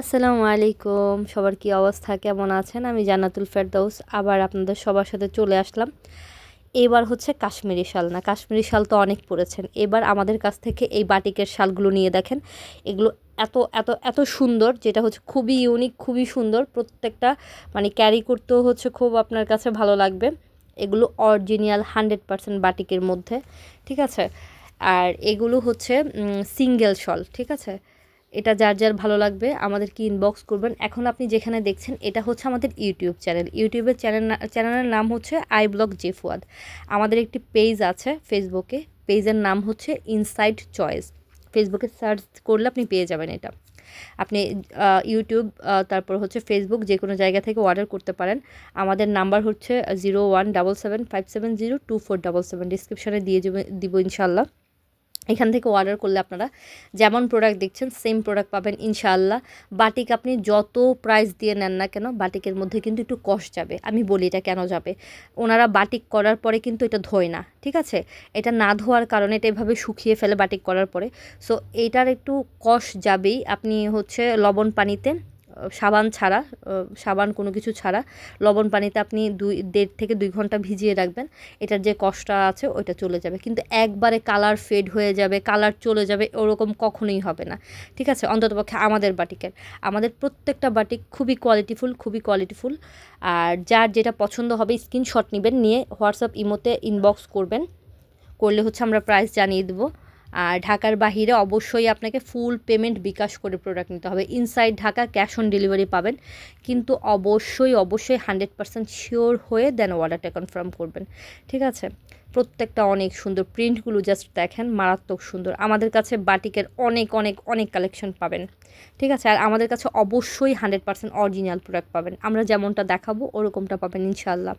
আসসালামু আলাইকুম। সবার কি অবস্থা? কেমন আছেন? আমি জান্নাতুল ফেরদৌস আবার আপনাদের সবার সাথে চলে আসলাম। এবার হচ্ছে কাশ্মীরি শাল। না, কাশ্মীরি শাল তো অনেক পরেছেন। এবার আমাদের কাছ থেকে এই বাটিকের শালগুলো নিয়ে দেখেন। এগুলো এত এত এত সুন্দর, যেটা হচ্ছে খুবই ইউনিক খুবই সুন্দর। প্রত্যেকটা মানে ক্যারি করতেও হচ্ছে খুব আপনার কাছে ভালো লাগবে। এগুলো অরিজিনাল হান্ড্রেড পারসেন্ট বাটিকের মধ্যে। ঠিক আছে? আর এগুলো হচ্ছে সিঙ্গেল শল ঠিক আছে? এটা যার যার ভালো লাগবে, আমাদেরকে ইনবক্স করবেন। এখন আপনি যেখানে দেখছেন, এটা হচ্ছে আমাদের ইউটিউব চ্যানেল ইউটিউবের চ্যানেল চ্যানেলের নাম হচ্ছে আই ব্লগ জেফুয়াদ আমাদের একটি পেজ আছে ফেসবুকে পেজের নাম হচ্ছে ইনসাইড চয়েস ফেসবুকে সার্চ করলে আপনি পেয়ে যাবেন এটা। আপনি ইউটিউব তারপর হচ্ছে ফেসবুক যে কোনো জায়গা থেকে অর্ডার করতে পারেন। আমাদের নাম্বার হচ্ছে zero one double seven five seven zero two four double seven ডিসক্রিপশানে দিয়ে দিব ইনশাল্লাহ এখান থেকে অর্ডার করলে আপনারা যেমন প্রোডাক্ট দেখছেন সেম প্রোডাক্ট পাবেন ইনশাআল্লাহ। বাটিক আপনি যত প্রাইস দিয়ে নেন না কেন, বাটিকের মধ্যে কিন্তু একটু কষ্ট যাবে। আমি বলি এটা কেন যাবে? ওনারা বাটিক করার পরে কিন্তু এটা ধোয় না, ঠিক আছে? এটা না ধোয়ার কারণে এটা এভাবে শুকিয়ে ফেলে বাটিক করার পরে। সো এইটার একটু কষ যাবেই। আপনি হচ্ছে লবণ পানিতে সাবান ছাড়া সাবান কোনো কিছু ছাড়া। লবণ পানিতে আপনি দুই, দেড় থেকে দুই ঘণ্টা ভিজিয়ে রাখবেন। এটার যে কষ্টটা আছে, ওইটা চলে যাবে। কিন্তু একবারে কালার ফেড হয়ে যাবে, কালার চলে যাবে, ওরকম কখনোই হবে না। ঠিক আছে? অন্ততপক্ষে আমাদের বাটিকের। আমাদের প্রত্যেকটা বাটিক খুবই কোয়ালিটিফুল খুবই কোয়ালিটিফুল আর যার যেটা পছন্দ হবে স্ক্রিনশট নেবেন, নিয়ে হোয়াটসঅ্যাপ ইমোতে ইনবক্স করবেন। করলে হচ্ছে আমরা প্রাইস জানিয়ে দেবো। আর ঢাকার বাহিরে অবশ্যই আপনাকে ফুল পেমেন্ট বিকাশ করে প্রোডাক্ট নিতে হবে। Inside Dhaka cash on delivery পাবেন। কিন্তু অবশ্যই অবশ্যই হান্ড্রেড পার্সেন্ট শিওর হয়ে দেন অর্ডারটা কনফার্ম করবেন। ঠিক আছে? প্রত্যেকটা অনেক সুন্দর প্রিন্টগুলো জাস্ট দেখেন, মারাত্মক সুন্দর। আমাদের কাছে বাটিকের অনেক অনেক অনেক কালেকশন পাবেন। ঠিক আছে? আর আমাদের কাছে অবশ্যই হান্ড্রেড পার্সেন্ট অরিজিনাল প্রোডাক্ট পাবেন। আমরা যেমনটা দেখাবো, ওরকমটা পাবেন ইনশাল্লাহ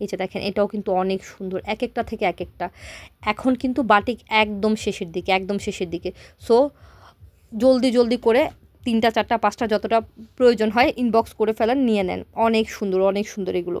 এই যে দেখেন, এটাও কিন্তু অনেক সুন্দর এক একটা থেকে এক একটা এখন কিন্তু বাটিক একদম শেষের দিকে, একদম শেষের দিকে। সো জলদি জলদি করে তিনটা, চারটা, পাঁচটা যতটা প্রয়োজন হয় ইনবক্স করে ফেলেন, নিয়ে নেন। অনেক সুন্দর অনেক সুন্দর এগুলো।